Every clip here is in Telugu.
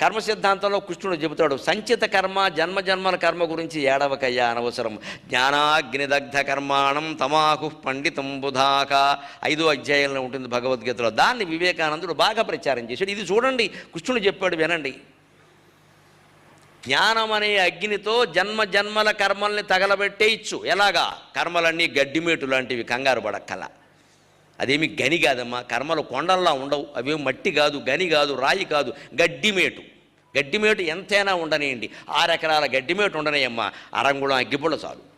కర్మ సిద్ధాంతంలో కృష్ణుడు చెబుతాడు సంచిత కర్మ జన్మ జన్మల కర్మ గురించి ఏడవకయ్యా అనవసరం. జ్ఞానాగ్నిదగ్ధ కర్మాణం తమాహు పండితం బుధాక. ఐదో అధ్యాయంలో ఉంటుంది భగవద్గీతలో. దాన్ని వివేకానందుడు బాగా ప్రచారం చేశాడు. ఇది చూడండి కృష్ణుడు చెప్పాడు వినండి. జ్ఞానం అనే అగ్నితో జన్మ జన్మల కర్మల్ని తగలబెట్టేయచ్చు. ఎలాగా? కర్మలన్నీ గడ్డిమేటు లాంటివి కంగారు పడక్కల. అదేమి గని కాదమ్మా. కర్మలు కొండల్లా ఉండవు. అవేమి మట్టి కాదు గని కాదు రాయి కాదు. గడ్డిమేటు. గడ్డిమేటు ఎంతైనా ఉండనియండి. ఆరు ఎకరాల గడ్డిమేటు ఉండనియమ్మా. అరంగుళం అగ్గిపుల్ల చాలు.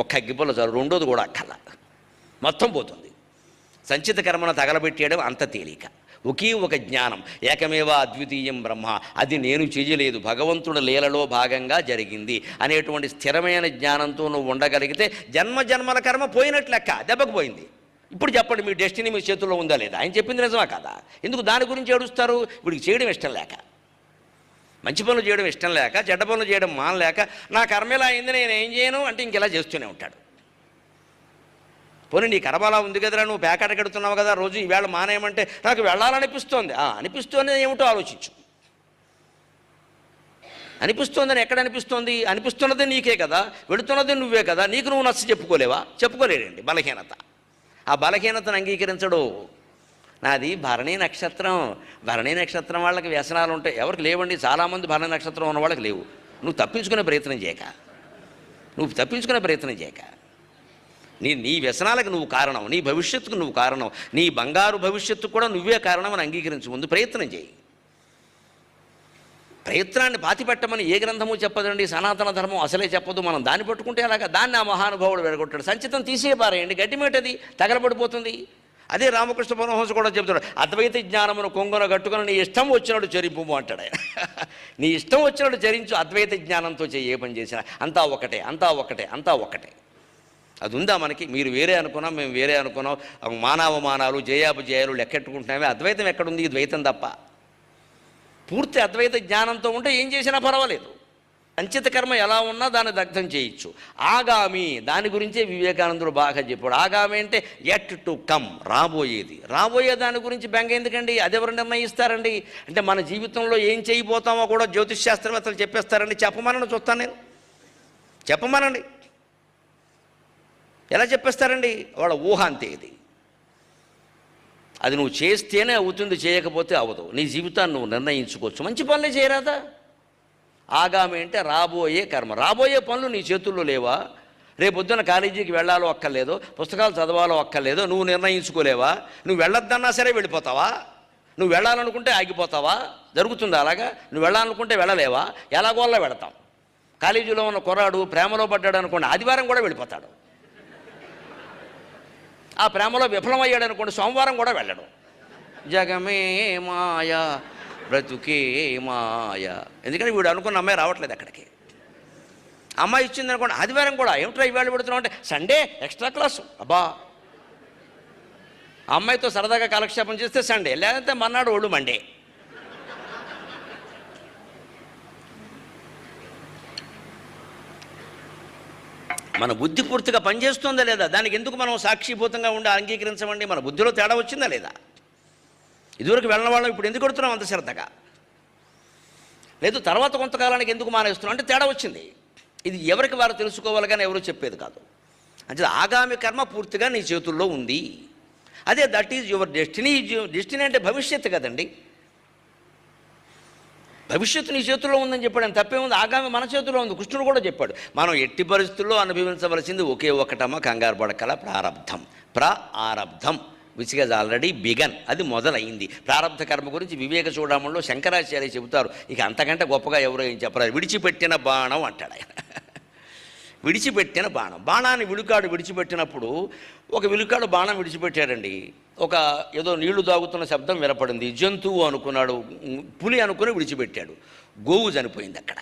ఒక్క అగ్గిపుల్ల చాలు. రెండోది కూడా అక్కల మొత్తం పోతుంది. సంచిత కర్మను తగలబెట్టేయడం అంత తేలిక. ఒకే ఒక జ్ఞానం. ఏకమేవ అద్వితీయం బ్రహ్మ. అది నేను చేయలేదు. భగవంతుడు లీలలో భాగంగా జరిగింది. అనేటువంటి స్థిరమైన జ్ఞానంతో నువ్వు ఉండగలిగితే జన్మ జన్మల కర్మ పోయినట్లు లెక్క. దెబ్బకు పోయింది. ఇప్పుడు చెప్పండి మీ డెస్టినీ మీ చేతుల్లో ఉందా లేదా? ఆయన చెప్పింది నిజమా కదా? ఎందుకు దాని గురించి ఏడుస్తారు? వీడికి చేయడం ఇష్టం లేక. మంచి పనులు చేయడం ఇష్టం లేక చెడ్డ పనులు చేయడం మానలేక నా కర్మ అయింది నేను ఏం చేయను అంటే ఇంకెలా చేస్తూనే ఉంటాడు. పోనీ నీ కర్మలా ఉంది కదరా నువ్వు పేకాట కడుతున్నావు కదా రోజు ఈవేళ మానేయమంటే నాకు వెళ్ళాలనిపిస్తోంది. ఆ, అనిపిస్తోంది ఏమిటో ఆలోచించు. అనిపిస్తోందని ఎక్కడ అనిపిస్తోంది? అనిపిస్తున్నది నీకే కదా వెళుతున్నది నువ్వే కదా నీకు నువ్వు నచ్చ చెప్పుకోలేవా? చెప్పుకోలేడండి బలహీనత. ఆ బలహీనతను అంగీకరించడు. నాది భరణి నక్షత్రం. భరణి నక్షత్రం వాళ్ళకి వ్యసనాలు ఉంటాయి ఎవరికి లేవండి చాలామంది భరణి నక్షత్రం ఉన్న వాళ్ళకి లేవు. నువ్వు తప్పించుకునే ప్రయత్నం చేయక. నువ్వు తప్పించుకునే ప్రయత్నం చేయక. నీ నీ వ్యసనాలకు నువ్వు కారణం నీ భవిష్యత్తుకు నువ్వు కారణం నీ బంగారు భవిష్యత్తుకు కూడా నువ్వే కారణం అని అంగీకరించు ముందు ప్రయత్నం చేయి. ప్రయత్నాన్ని పాతిపెట్టమని ఏ గ్రంథము చెప్పదండి సనాతన ధర్మం అసలే చెప్పదు. మనం దాన్ని పట్టుకుంటే అలాగా దాన్ని ఆ మహానుభావుడు వెడగొట్టాడు. సంచితం తీసే గడ్డిమేటది తగలబడిపోతుంది. అదే రామకృష్ణ పరమహంస కూడా చెప్తున్నాడు అద్వైత జ్ఞానమును కొంగన కట్టుకుని నీ ఇష్టం వచ్చినట్టు చరింపు అంటాడు ఆయన. నీ ఇష్టం వచ్చినట్టు చరించు అద్వైత జ్ఞానంతో చేయి ఏ పని చేసినా. అంతా ఒకటే అంతా ఒకటే అంతా ఒకటే. అది ఉందా మనకి? మీరు వేరే అనుకున్నాం మేము వేరే అనుకున్నాం. మానవమానాలు జయాపజయాలు లెక్కెట్టుకుంటున్నామే. అద్వైతం ఎక్కడుంది? ద్వైతం తప్ప. పూర్తి అద్వైత జ్ఞానంతో ఉంటే ఏం చేసినా పర్వాలేదు. అంచిత కర్మ ఎలా ఉన్నా దాన్ని దగ్ధం చేయొచ్చు. ఆగామి దాని గురించే వివేకానందుడు బాగా చెప్పాడు. ఆగామి అంటే ఎట్ టు కమ్ రాబోయేది. రాబోయే దాని గురించి బెంగ ఎందుకండి? అదెవరు నిర్ణయిస్తారండి? అంటే మన జీవితంలో ఏం చేయబోతామో కూడా జ్యోతిష్ శాస్త్రవేత్తలు చెప్పేస్తారండి. చెప్పమనని చూస్తాను నేను. చెప్పమనండి. ఎలా చెప్పేస్తారండి? వాళ్ళ ఊహ అంతే ఇది. అది నువ్వు చేస్తేనే అవుతుంది చేయకపోతే అవ్వదు నీ జీవితాన్ని నువ్వు నిర్ణయించుకోవచ్చు. మంచి పనులే చేయరాదా? ఆగామి అంటే రాబోయే కర్మ. రాబోయే పనులు నీ చేతుల్లో లేవా? రేపొద్దున కాలేజీకి వెళ్ళాలో అక్కర్లేదో పుస్తకాలు చదవాలో అక్కర్లేదో నువ్వు నిర్ణయించుకోలేవా? నువ్వు వెళ్ళొద్దన్నా సరే వెళ్ళిపోతావా? నువ్వు వెళ్ళాలనుకుంటే ఆగిపోతావా? జరుగుతుందా అలాగా? నువ్వు వెళ్ళాలనుకుంటే వెళ్ళలేవా? ఎలాగోలా వెళతాం. కాలేజీలో ఉన్న కుర్రాడు ప్రేమలో పడ్డాడు అనుకోండి ఆదివారం కూడా వెళ్ళిపోతాడు. ఆ ప్రేమలో విఫలమయ్యాడు అనుకోండి సోమవారం కూడా వెళ్ళడు. జగమే మాయ బ్రతుకే మాయ. ఎందుకంటే వీడు అనుకున్న అమ్మాయి రావట్లేదు అక్కడికి. అమ్మాయి ఇచ్చింది అనుకోండి ఆదివారం కూడా ఏమిట్రా ఇవాళ పెడుతున్నావు అంటే సండే ఎక్స్ట్రా క్లాసు. అబ్బా! అమ్మాయితో సరదాగా కాలక్షేపం చేస్తే సండే లేదంటే మన్నాడు ఒళ్ళు మండే. మన బుద్ధి పూర్తిగా పనిచేస్తుందా లేదా? దానికి ఎందుకు మనం సాక్షిభూతంగా ఉండి అంగీకరించమండి? మన బుద్ధిలో తేడా వచ్చిందా లేదా? ఇదివరకు వెళ్ళిన వాళ్ళం ఇప్పుడు ఎందుకు కొడుతున్నాం అంత శ్రద్ధగా? లేదు తర్వాత కొంతకాలానికి ఎందుకు మానేస్తున్నాం? అంటే తేడా వచ్చింది. ఇది ఎవరికి వారు తెలుసుకోవాలి కానీ ఎవరు చెప్పేది కాదు. అంటే ఆగామి కర్మ పూర్తిగా నీ చేతుల్లో ఉంది. అదే that is your destiny destiny అంటే భవిష్యత్తు కదండి. భవిష్యత్తు నీ చేతుల్లో ఉందని చెప్పాడు. అని తప్పే ఉంది. ఆగామి మన చేతుల్లో ఉంది. కృష్ణుడు కూడా చెప్పాడు. మనం ఎట్టి పరిస్థితుల్లో అనుభవించవలసింది ఒకే ఒకటమ్మ కంగారు పడకల ప్రారంధం ప్ర ఆరబ్ధం. విచ్ హాజ్ ఆల్రెడీ బిగన్ అది మొదలైంది. ప్రారంభ కర్మ గురించి వివేక చూడమంలో శంకరాచార్య చెబుతారు. ఇక అంతకంటే గొప్పగా ఎవరో ఏం చెప్పరారు విడిచిపెట్టిన బాణం అంటాడు ఆయన. విడిచిపెట్టిన బాణం. బాణాన్ని విలుకాడు విడిచిపెట్టినప్పుడు ఒక విలుకాడు బాణం విడిచిపెట్టాడండి. ఒక ఏదో నీళ్ళు తాగుతున్న శబ్దం వినపడింది. జంతువు అనుకున్నాడు. పులి అనుకుని విడిచిపెట్టాడు. గోవు చనిపోయింది అక్కడ.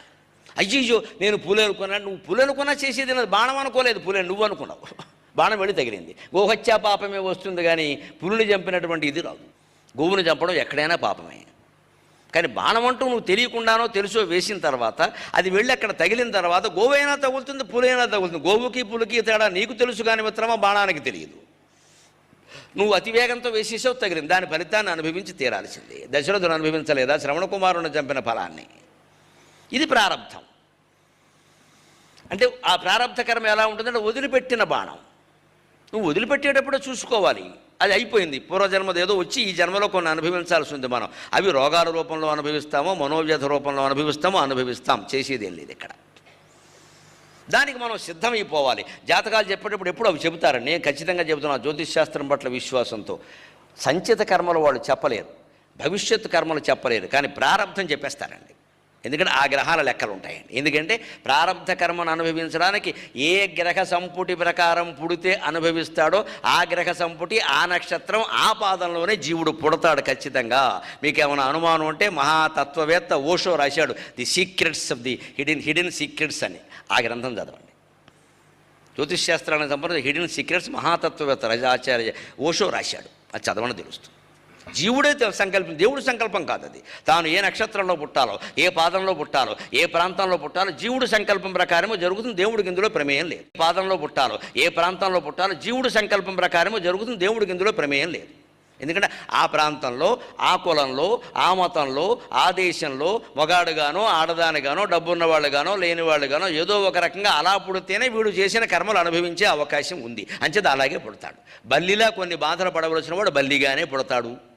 అయ్యో నేను పులి అనుకున్నాను నువ్వు పులి అనుకున్నా చేసేది బాణం అనుకోలేదు పులి నువ్వు అనుకున్నావు. బాణం వెళ్ళి తగిలింది. గోహత్యా పాపమే వస్తుంది కానీ పులిని చంపినటువంటి ఇది రాదు. గోవుని చంపడం ఎక్కడైనా పాపమే. కానీ బాణం అంటూ నువ్వు తెలియకుండానో తెలుసో వేసిన తర్వాత అది వెళ్ళి అక్కడ తగిలిన తర్వాత గోవైనా తగులుతుంది పులైనా తగులుతుంది. గోవుకి పులికి తేడా నీకు తెలుసు కానీ మిత్రమా బాణానికి తెలియదు. నువ్వు అతివేగంతో వేసేసావు తగిలింది. దాని ఫలితాన్ని అనుభవించి తీరాల్సింది. దశరథుడు అనుభవించలేదా? శ్రవణ కుమారుని చంపిన ఫలాన్ని. ఇది ప్రారంధం అంటే ఆ ప్రారంధ కర్మ ఎలా ఉంటుందంటే వదిలిపెట్టిన బాణం. నువ్వు వదిలిపెట్టేటప్పుడు చూసుకోవాలి. అది అయిపోయింది. పూర్వజన్మది ఏదో వచ్చి ఈ జన్మలో కొన్ని అనుభవించాల్సి ఉంది మనం. అవి రోగాల రూపంలో అనుభవిస్తామో మనోవ్యధ రూపంలో అనుభవిస్తామో అనుభవిస్తాం. చేసేది ఏం లేదు ఇక్కడ. దానికి మనం సిద్ధమైపోవాలి. జాతకాలు చెప్పేటప్పుడు ఎప్పుడు అవి చెబుతారు. నేను ఖచ్చితంగా చెబుతున్నా జ్యోతిష్ శాస్త్రం పట్ల విశ్వాసంతో. సంచిత కర్మలు వాళ్ళు చెప్పలేరు. భవిష్యత్తు కర్మలు చెప్పలేరు. కానీ ప్రారంభం చెప్పేస్తారండి. ఎందుకంటే ఆ గ్రహాల లెక్కలు ఉంటాయండి ఎందుకంటే ప్రారంభ కర్మను అనుభవించడానికి ఏ గ్రహ సంపుటి ప్రకారం పుడితే అనుభవిస్తాడో ఆ గ్రహ సంపుటి ఆ నక్షత్రం ఆ పాదంలోనే జీవుడు పుడతాడు ఖచ్చితంగా. మీకు ఏమైనా అనుమానం ఉంటే మహాతత్వవేత్త ఓషో రాశాడు the secrets of the hidden hidden secrets అని. ఆ గ్రంథం చదవండి. జ్యోతిష్ శాస్త్రానికి సంప్రదించి హిడెన్ సీక్రెట్స్ మహాతత్వవేత్త రజాచార్య ఓషో రాశాడు. అది చదవని తెలుస్తుంది. జీవుడే సంకల్పం దేవుడు సంకల్పం కాదు అది. తాను ఏ నక్షత్రంలో పుట్టాలో ఏ పాదంలో పుట్టాలో ఏ ప్రాంతంలో పుట్టాలో జీవుడు సంకల్పం ప్రకారమో జరుగుతుంది దేవుడికి ఇందులో ప్రమేయం లేదు. పాదంలో పుట్టాలో ఏ ప్రాంతంలో పుట్టాలో జీవుడు సంకల్పం ప్రకారమో జరుగుతుంది దేవుడికి ఇందులో ప్రమేయం లేదు. ఎందుకంటే ఆ ప్రాంతంలో ఆ కులంలో ఆ మతంలో ఆ దేశంలో మగాడుగానో ఆడదానిగానో డబ్బున్న వాళ్ళుగానో లేని వాళ్ళుగానో ఏదో ఒక రకంగా అలా పుడితేనే వీడు చేసిన కర్మలు అనుభవించే అవకాశం ఉంది. అంచేది అలాగే పుడతాడు. బల్లిలా కొన్ని బాధలు పడవలసిన వాడు బల్లిగానే పుడతాడు.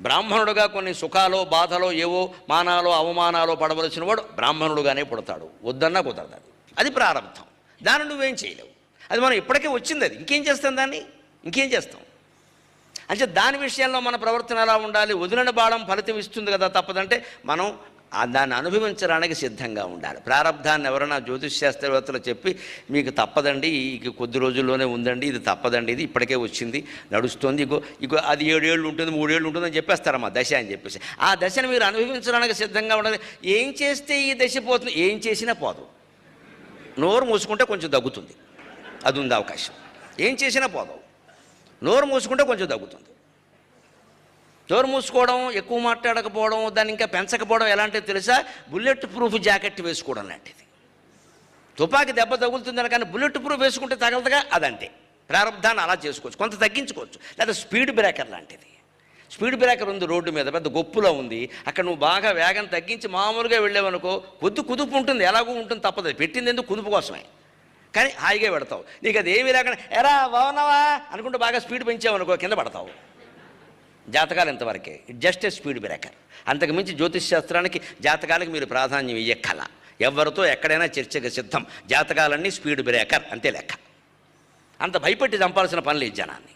బ్రాహ్మణుడుగా కొన్ని సుఖాలో బాధలో ఏవో మానాలో అవమానాలో పడవలసిన వాడు బ్రాహ్మణుడుగానే పుడతాడు. వద్దన్నా కుదరదు. అది అది ప్రారంభం. దాన్ని నువ్వేం చేయలేవు. అది మనం ఇప్పటికే వచ్చింది అది. ఇంకేం చేస్తాం దాన్ని? ఇంకేం చేస్తాం? అంటే దాని విషయంలో మన ప్రవర్తన ఎలా ఉండాలి? వదిలిన బాణం ఫలితం ఇస్తుంది కదా తప్పదంటే మనం దాన్ని అనుభవించడానికి సిద్ధంగా ఉండాలి. ప్రారంధాన్ని ఎవరైనా జ్యోతిష్ శాస్త్రవేత్తలు చెప్పి మీకు తప్పదండి ఇక కొద్ది రోజుల్లోనే ఉందండి ఇది తప్పదండి ఇది ఇప్పటికే వచ్చింది నడుస్తుంది ఇగో ఇగో అది ఏడేళ్ళు ఉంటుంది మూడేళ్ళు ఉంటుందని చెప్పేస్తారమ్మా దశ అని చెప్పేసి. ఆ దశను మీరు అనుభవించడానికి సిద్ధంగా ఉండాలి. ఏం చేస్తే ఈ దశ పోతుంది? ఏం చేసినా పోదు. నోరు మూసుకుంటే కొంచెం తగ్గుతుంది. అది ఉంది అవకాశం. ఏం చేసినా పోదు. నోరు మూసుకుంటే కొంచెం తగ్గుతుంది. నోరు మూసుకోవడం ఎక్కువ మాట్లాడకపోవడం దాన్ని ఇంకా పెంచకపోవడం ఎలాంటిది తెలుసా? బుల్లెట్ ప్రూఫ్ జాకెట్ వేసుకోవడం లాంటిది. తుపాకి దెబ్బ తగులుతుందని కానీ బుల్లెట్ ప్రూఫ్ వేసుకుంటే తగలదుగా? అదంతే. ప్రారంభాన్ని అలా చేసుకోవచ్చు. కొంత తగ్గించుకోవచ్చు. లేదా స్పీడ్ బ్రేకర్ లాంటిది. స్పీడ్ బ్రేకర్ ఉంది రోడ్డు మీద పెద్ద గొప్పులో ఉంది. అక్కడ నువ్వు బాగా వేగం తగ్గించి మామూలుగా వెళ్ళావనుకో కొద్ది కుదుపు ఉంటుంది ఎలాగూ ఉంటుంది తప్పదు. పెట్టింది ఎందుకు? కుదుపు కోసమే. కానీ హాయిగా పెడతావు. నీకు అది ఏమీ లేకుండా ఎరా బాగున్నావా? అనుకుంటే బాగా స్పీడ్ పెంచావనుకో కింద పడతావు. జాతకాలు ఇంతవరకే. It just a speed breaker అంతకుమించి జ్యోతిష్ శాస్త్రానికి జాతకాలకు మీరు ప్రాధాన్యం ఇయ్యక్కల. ఎవరితో ఎక్కడైనా చర్చకు సిద్ధం. జాతకాలన్నీ స్పీడ్ బ్రేకర్ అంతే లెక్క. అంత భయపెట్టి చంపాల్సిన పనులు ఈ జనాన్ని.